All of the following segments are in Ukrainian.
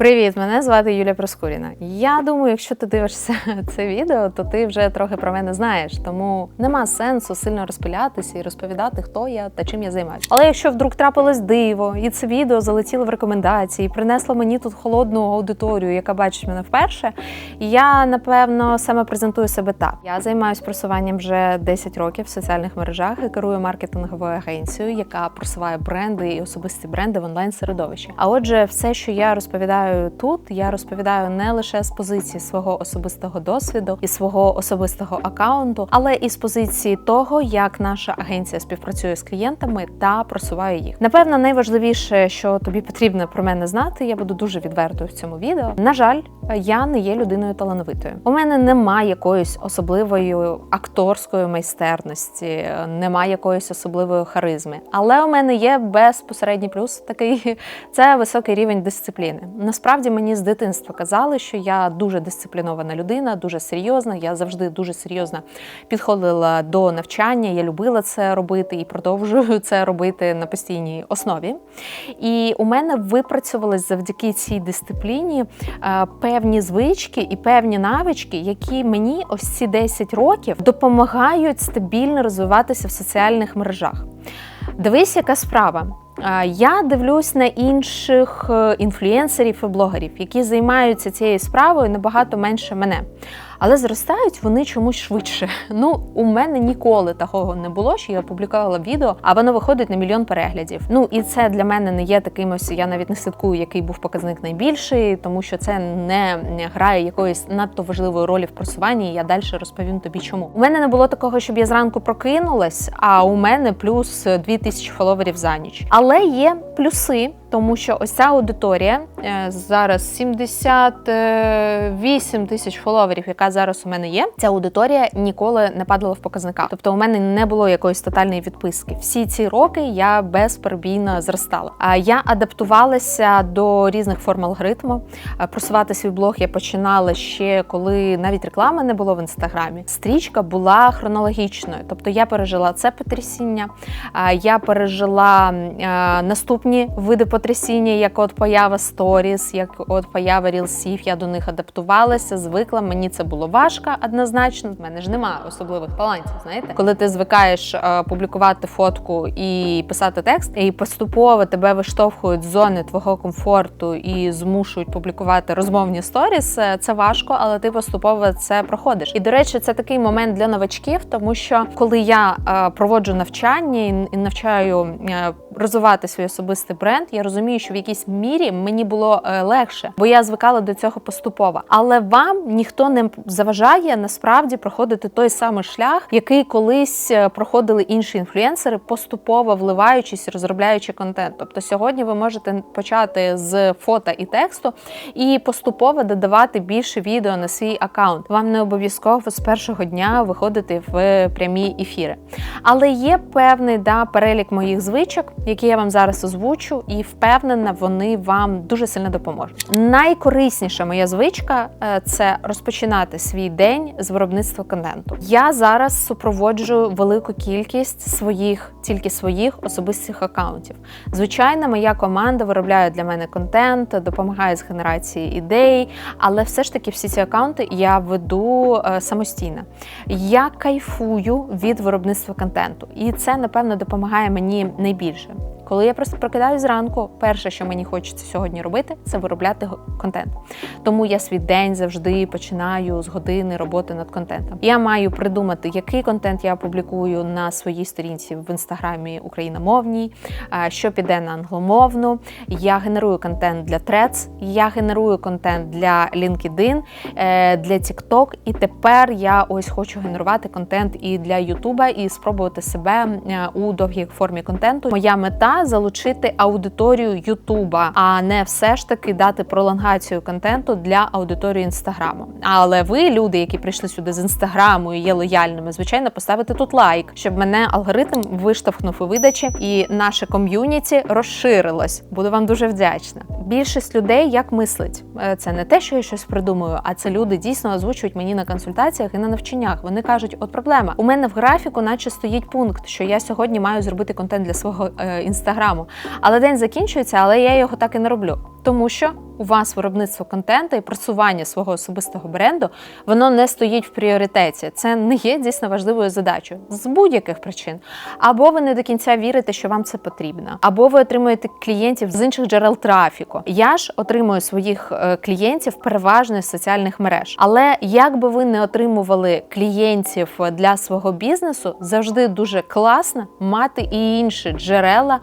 Привіт, мене звати Юлія Проскуріна. Я думаю, якщо ти дивишся це відео, то ти вже трохи про мене знаєш, тому нема сенсу сильно розпилятися і розповідати, хто я та чим я займаюся. Але якщо вдруг трапилось диво, і це відео залетіло в рекомендації, і принесло мені тут холодну аудиторію, яка бачить мене вперше, я напевно саме презентую себе так. Я займаюся просуванням вже 10 років в соціальних мережах і керую маркетинговою агенцією, яка просуває бренди і особисті бренди в онлайн середовищі. А отже, все, що я розповідаю тут, я розповідаю не лише з позиції свого особистого досвіду і свого особистого акаунту, але і з позиції того, як наша агенція співпрацює з клієнтами та просуває їх. Напевно, найважливіше, що тобі потрібно про мене знати, я буду дуже відвертою в цьому відео. На жаль, я не є людиною талановитою. У мене немає якоїсь особливої акторської майстерності, немає якоїсь особливої харизми. Але у мене є безпосередній плюс такий це високий рівень дисципліни. Насправді мені з дитинства казали, що я дуже дисциплінована людина, дуже серйозна. Я завжди дуже серйозно підходила до навчання. Я любила це робити і продовжую це робити на постійній основі. І у мене випрацювались завдяки цій дисципліні е, певні звички і певні навички, які мені ось ці 10 років допомагають стабільно розвиватися в соціальних мережах. Дивись, яка справа. Я дивлюсь на інших е, інфлюенсерів і блогерів, які займаються цією справою набагато менше мене але зростають вони чомусь швидше. Ну, у мене ніколи такого не було, що я публікувала відео, а воно виходить на мільйон переглядів. Ну і це для мене не є таким ось, Я навіть не слідкую, який був показник найбільший, тому що це не грає якоїсь надто важливої ролі в просуванні. і Я далі розповім тобі, чому у мене не було такого, щоб я зранку прокинулась. А у мене плюс 2000 фоловерів за ніч. Але є плюси тому що ось аудиторія е, зараз 78 тисяч фоловерів, яка зараз у мене є. Ця аудиторія ніколи не падала в показниках. Тобто у мене не було якоїсь тотальної відписки. Всі ці роки я безперебійно зростала. А я адаптувалася до різних форм алгоритму. Просувати свій блог я починала ще коли навіть реклами не було в інстаграмі. Стрічка була хронологічною, тобто я пережила це потрясіння, я пережила наступні види потрясіння, як от поява сторіс, як от поява рілсів, я до них адаптувалася, звикла. Мені це було важко однозначно. В мене ж немає особливих талантів. Знаєте, коли ти звикаєш е, публікувати фотку і писати текст, і поступово тебе виштовхують з зони твого комфорту і змушують публікувати розмовні сторіс. Е, це важко, але ти поступово це проходиш. І до речі, це такий момент для новачків, тому що коли я е, проводжу навчання і навчаю е, розвивати свій особистий бренд, я розумію, що в якійсь мірі мені було е, легше, бо я звикала до цього поступово. Але вам ніхто не заважає насправді проходити той самий шлях, який колись е, проходили інші інфлюенсери, поступово вливаючись, розробляючи контент. Тобто сьогодні ви можете почати з фото і тексту і поступово додавати більше відео на свій аккаунт. Вам не обов'язково з першого дня виходити в прямі ефіри. Але є певний да, перелік моїх звичок, які я вам зараз озвучу, і впевнена, вони вам дуже сильно допоможуть. Найкорисніша моя звичка е, це розпочинати свій день з виробництва контенту. Я зараз супроводжую велику кількість своїх, тільки своїх особистих акаунтів. Звичайно, моя команда виробляє для мене контент, допомагає з генерації ідей, але все ж таки всі ці акаунти я веду е, самостійно. Я кайфую від виробництва контенту, і це напевно допомагає мені найбільше більше. Коли я просто прокидаюсь зранку, перше, що мені хочеться сьогодні робити, це виробляти контент. Тому я свій день завжди починаю з години роботи над контентом. Я маю придумати, який контент я публікую на своїй сторінці в інстаграмі україномовній, що піде на англомовну. Я генерую контент для Threads, я генерую контент для LinkedIn, е, для TikTok, і тепер я ось хочу генерувати контент і для Ютуба, і спробувати себе е, у довгій формі контенту. Моя мета залучити аудиторію Ютуба, а не все ж таки дати пролонгацію контенту для аудиторії інстаграму. Але ви, люди, які прийшли сюди з інстаграму і є лояльними, звичайно, поставити тут лайк, щоб мене алгоритм виштовхнув у видачі, і наше ком'юніті розширилось. Буду вам дуже вдячна. Більшість людей як мислить. Е, це не те, що я щось придумую, а це люди дійсно озвучують мені на консультаціях і на навчаннях. Вони кажуть, от проблема у мене в графіку, наче стоїть пункт, що я сьогодні маю зробити контент для свого інстаграму інстаграму. Але день закінчується, але я його так і не роблю. Тому що у вас виробництво контенту і просування свого особистого бренду воно не стоїть в пріоритеті. Це не є дійсно важливою задачею з будь-яких причин. Або ви не до кінця вірите, що вам це потрібно, або ви отримуєте клієнтів з інших джерел трафіку. Я ж отримую своїх е, клієнтів переважно з соціальних мереж. Але як би ви не отримували клієнтів для свого бізнесу, завжди дуже класно мати і інші джерела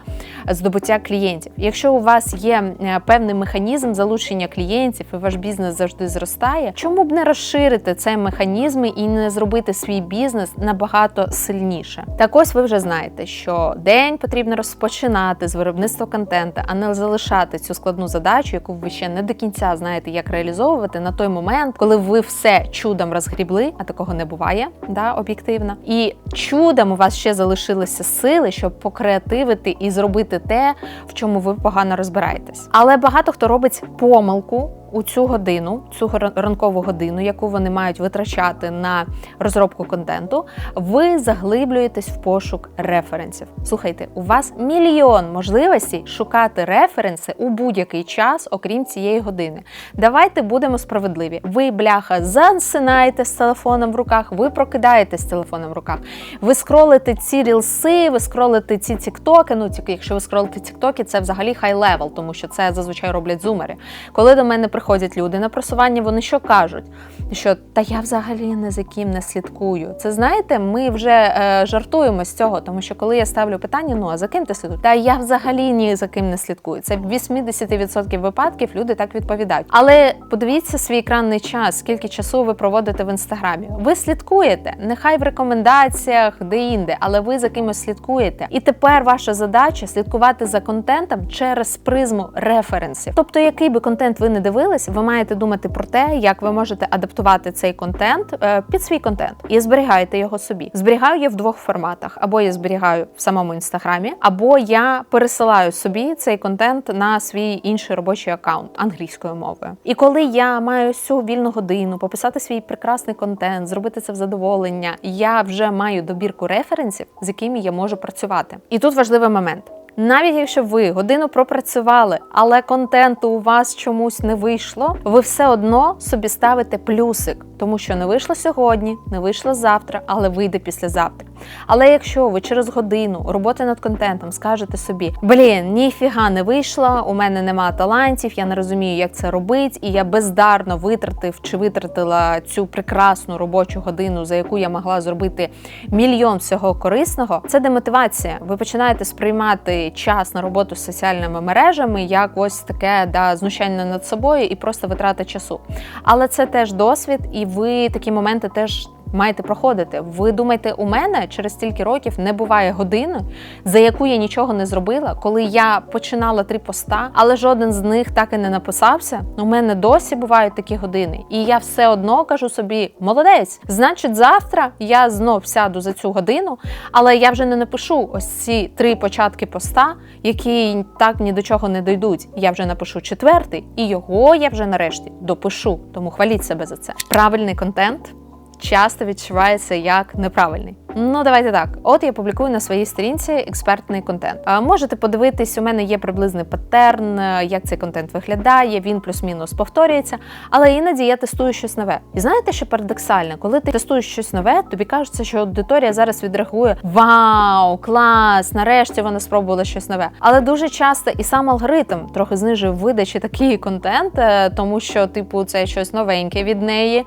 здобуття клієнтів. Якщо у вас є е, певний механізм залучення клієнтів, і ваш бізнес завжди зростає, чому б не розширити цей механізм і не зробити свій бізнес набагато сильніше? Так ось ви вже знаєте, що день потрібно розпочинати з виробництва контенту, а не залишати цю складну задачу, яку ви ще не до кінця знаєте, як реалізовувати на той момент, коли ви все чудом розгрібли, а такого не буває, да, об'єктивно. І чудом у вас ще залишилися сили, щоб покреативити і зробити те, в чому ви погано розбираєтесь. Але багато хто робить помилку у цю годину, цю ранкову годину, яку вони мають витрачати на розробку контенту, ви заглиблюєтесь в пошук референсів. Слухайте, у вас мільйон можливостей шукати референси у будь-який час, окрім цієї години. Давайте будемо справедливі. Ви, бляха, засинаєте з телефоном в руках, ви прокидаєтесь з телефоном в руках. Ви скролите ці рілси, ви скролите ці тіктоки. Ну, якщо ви скролите тіктоки, це взагалі хай левел, тому що це зазвичай роблять зумери. Коли до мене приходять люди на просування, вони що кажуть? Що та я взагалі не за ким не слідкую. Це знаєте, ми вже е, жартуємо з цього, тому що коли я ставлю питання, ну а за ким ти слідкуєш? Та я взагалі ні за ким не слідкую. Це в 80% випадків люди так відповідають. Але подивіться свій екранний час, скільки часу ви проводите в інстаграмі. Ви слідкуєте, нехай в рекомендаціях, де-інде, але ви за кимось слідкуєте. І тепер ваша задача слідкувати за контентом через призму референсів. Тобто, який би контент ви не дивились, ви маєте думати про те, як ви можете адаптувати цей контент е, під свій контент і зберігаєте його собі. Зберігаю я в двох форматах: або я зберігаю в самому інстаграмі, або я пересилаю собі цей контент на свій інший робочий аккаунт англійською мовою. І коли я маю цю вільну годину пописати свій прекрасний контент, зробити це в задоволення, я вже маю добірку референсів, з якими я можу працювати. І тут важливий момент. Навіть якщо ви годину пропрацювали, але контенту у вас чомусь не вийшло, ви все одно собі ставите плюсик, тому що не вийшло сьогодні, не вийшло завтра, але вийде післязавтра. Але якщо ви через годину роботи над контентом скажете собі, блін, ніфіга не вийшло, у мене нема талантів, я не розумію, як це робить, і я бездарно витратив чи витратила цю прекрасну робочу годину, за яку я могла зробити мільйон всього корисного. Це демотивація. Ви починаєте сприймати час на роботу з соціальними мережами як ось таке да, знущання над собою і просто витрата часу. Але це теж досвід, і ви такі моменти теж маєте проходити. Ви думаєте, у мене через стільки років не буває години, за яку я нічого не зробила, коли я починала три поста, але жоден з них так і не написався. У мене досі бувають такі години, і я все одно кажу собі: молодець, значить, завтра я знов сяду за цю годину, але я вже не напишу ось ці три початки поста, які так ні до чого не дойдуть. Я вже напишу четвертий, і його я вже нарешті допишу. Тому хваліть себе за це. Правильний контент часто відчувається як неправильний. Ну, давайте так. От я публікую на своїй сторінці експертний контент. Можете подивитись, у мене є приблизний паттерн, як цей контент виглядає, він плюс-мінус повторюється, але іноді я тестую щось нове. І знаєте, що парадоксально, коли ти тестуєш щось нове, тобі кажеться, що аудиторія зараз відреагує Вау, клас! Нарешті вона спробувала щось нове. Але дуже часто і сам алгоритм трохи знижує видачі такий контент, е, тому що, типу, це щось новеньке від неї.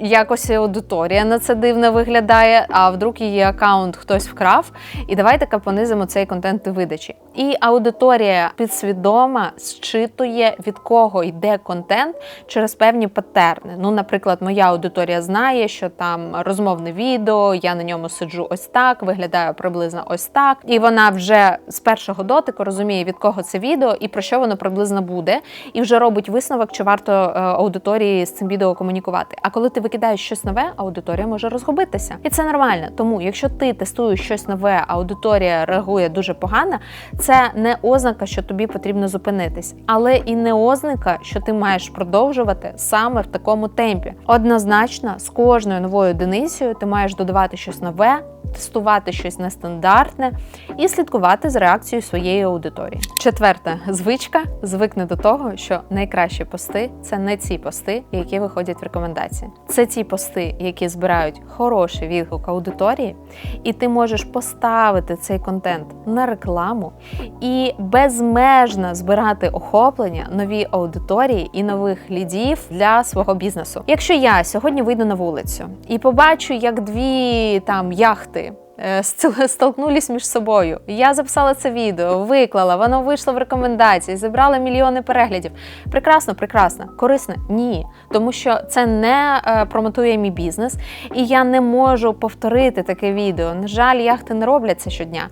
Якось аудиторія на це дивно виглядає а вдруг її аккаунт хтось вкрав. І давайте понизимо цей контент у видачі. І аудиторія підсвідома зчитує, від кого йде контент через певні патерни. Ну, наприклад, моя аудиторія знає, що там розмовне відео, я на ньому сиджу ось так, виглядаю приблизно ось так. І вона вже з першого дотику розуміє, від кого це відео і про що воно приблизно буде, і вже робить висновок, чи варто е, аудиторії з цим відео комунікувати. А коли ти викидаєш щось нове, аудиторія може розгубитися. І це нормально. Тому, якщо ти тестуєш щось нове, аудиторія реагує дуже погано, це не ознака, що тобі потрібно зупинитись, але і не ознака, що ти маєш продовжувати саме в такому темпі. Однозначно, з кожною новою одиницею ти маєш додавати щось нове, тестувати щось нестандартне і слідкувати за реакцією своєї аудиторії. Четверта звичка звикне до того, що найкращі пости це не ці пости, які виходять в рекомендації. Це ті пости, які збирають хороший відгук аудиторії, і ти можеш поставити цей контент на рекламу і безмежно збирати охоплення нові аудиторії і нових лідів для свого бізнесу. Якщо я сьогодні вийду на вулицю і побачу, як дві там яхти. Е, Столкнулись між собою. Я записала це відео, виклала, воно вийшло в рекомендації, зібрало мільйони переглядів. Прекрасно, прекрасно. Корисно? Ні. Тому що це не е, промотує мій бізнес, і я не можу повторити таке відео. На жаль, яхти не роблять це щодня.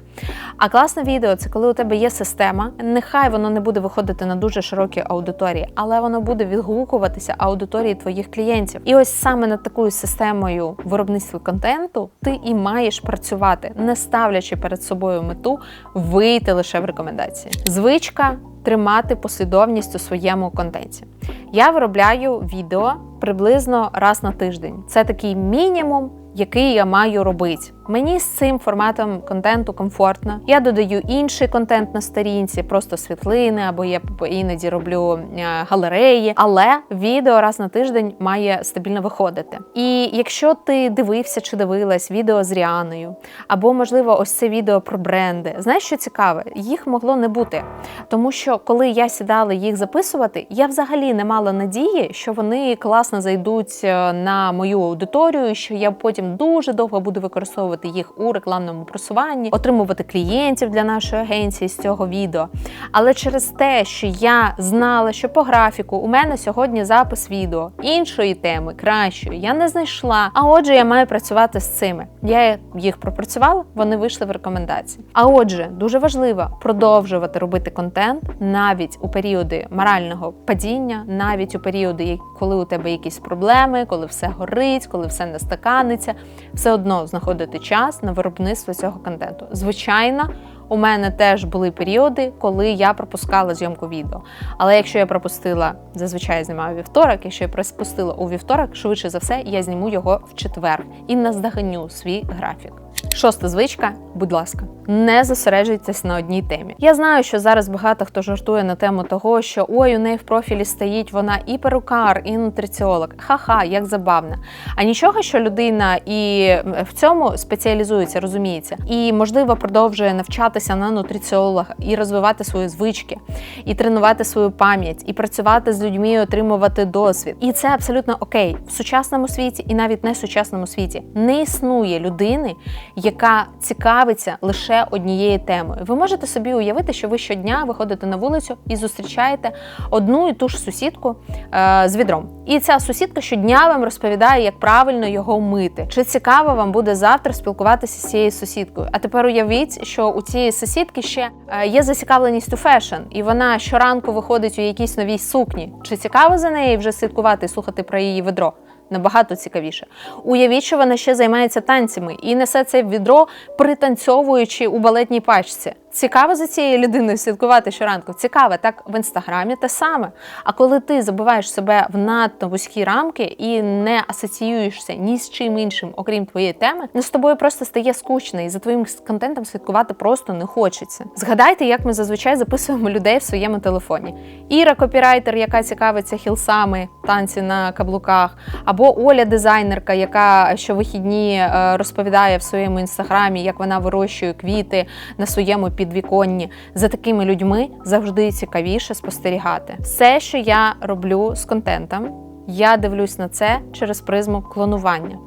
А класне відео це коли у тебе є система. Нехай воно не буде виходити на дуже широкі аудиторії, але воно буде відгукуватися аудиторії твоїх клієнтів. І ось саме над такою системою виробництва контенту ти і маєш працювати, не ставлячи перед собою мету вийти лише в рекомендації. Звичка тримати послідовність у своєму контенті. Я виробляю відео приблизно раз на тиждень. Це такий мінімум, який я маю робити. Мені з цим форматом контенту комфортно. Я додаю інший контент на сторінці, просто світлини, або я іноді роблю е, галереї. Але відео раз на тиждень має стабільно виходити. І якщо ти дивився чи дивилась відео з Ріаною, або можливо, ось це відео про бренди, знаєш, що цікаве? Їх могло не бути. Тому що коли я сідала їх записувати, я взагалі не мала надії, що вони класно зайдуть е, на мою аудиторію, що я потім дуже довго буду використовувати їх у рекламному просуванні, отримувати клієнтів для нашої агенції з цього відео. Але через те, що я знала, що по графіку у мене сьогодні запис відео іншої теми, кращої, я не знайшла. А отже, я маю працювати з цими. Я їх пропрацювала, вони вийшли в рекомендації. А отже, дуже важливо продовжувати робити контент навіть у періоди морального падіння, навіть у періоди, коли у тебе якісь проблеми, коли все горить, коли все не стаканиться, все одно знаходити час на виробництво цього контенту. Звичайно. У мене теж були періоди, коли я пропускала зйомку відео. Але якщо я пропустила, зазвичай я знімаю вівторок. Якщо я пропустила у вівторок, швидше за все, я зніму його в четвер і наздоганю свій графік. Шоста звичка, будь ласка, не зосереджуйтесь на одній темі. Я знаю, що зараз багато хто жартує на тему того, що ой, у неї в профілі стоїть вона і перукар, і нутриціолог. Ха-ха, як забавно. А нічого, що людина і в цьому спеціалізується, розуміється, і можливо продовжує навчатися на нутриціолога і розвивати свої звички, і тренувати свою пам'ять, і працювати з людьми, і отримувати досвід. І це абсолютно окей в сучасному світі, і навіть не в сучасному світі не існує людини, яка цікавиться лише однією темою. Ви можете собі уявити, що ви щодня виходите на вулицю і зустрічаєте одну і ту ж сусідку е, з відром. І ця сусідка щодня вам розповідає, як правильно його мити. Чи цікаво вам буде завтра спілкуватися з цією сусідкою? А тепер уявіть, що у цієї сусідки ще е, є зацікавленість у фешн, і вона щоранку виходить у якійсь новій сукні. Чи цікаво за нею вже слідкувати і слухати про її ведро? Набагато цікавіше. Уявіть, що вона ще займається танцями і несе це відро, пританцьовуючи у балетній пачці. Цікаво за цією людиною слідкувати щоранку. Цікаво, так в інстаграмі те саме. А коли ти забиваєш себе в надто вузькі рамки і не асоціюєшся ні з чим іншим, окрім твоєї теми, ну з тобою просто стає скучно, і за твоїм контентом слідкувати просто не хочеться. Згадайте, як ми зазвичай записуємо людей в своєму телефоні. Іра, копірайтер, яка цікавиться хілсами, танці на каблуках, або Оля, дизайнерка, яка щовихідні е, розповідає в своєму інстаграмі, як вона вирощує квіти на своєму підвіконні. За такими людьми завжди цікавіше спостерігати. Все, що я роблю з контентом, я дивлюсь на це через призму клонування.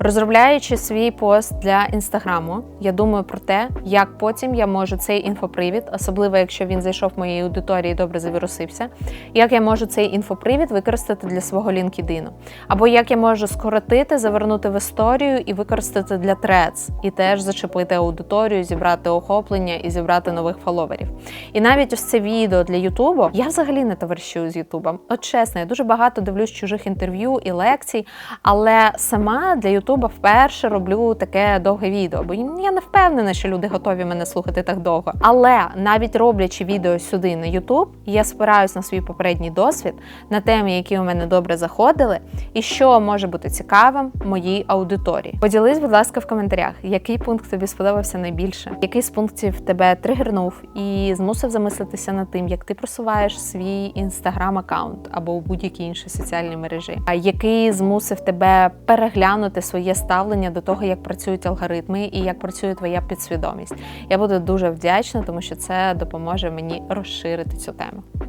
Розробляючи свій пост для інстаграму, я думаю про те, як потім я можу цей інфопривід, особливо якщо він зайшов в моїй аудиторії і добре завірусився, як я можу цей інфопривід використати для свого LinkedIn. або як я можу скоротити, завернути в історію і використати для Threads, і теж зачепити аудиторію, зібрати охоплення і зібрати нових фоловерів. І навіть ось це відео для Ютубу я взагалі не товаришую з Ютубом. От чесно, я дуже багато дивлюсь чужих інтерв'ю і лекцій, але сама для Ютубу Ютуба вперше роблю таке довге відео, бо я не впевнена, що люди готові мене слухати так довго. Але навіть роблячи відео сюди на Ютуб, я спираюсь на свій попередній досвід, на теми, які у мене добре заходили, і що може бути цікавим моїй аудиторії. Поділись, будь ласка, в коментарях, який пункт тобі сподобався найбільше, який з пунктів тебе тригернув і змусив замислитися над тим, як ти просуваєш свій інстаграм-аккаунт або будь-якій іншій соціальній мережі, який змусив тебе переглянути своє ставлення до того, як працюють алгоритми і як працює твоя підсвідомість. Я буду дуже вдячна, тому що це допоможе мені розширити цю тему.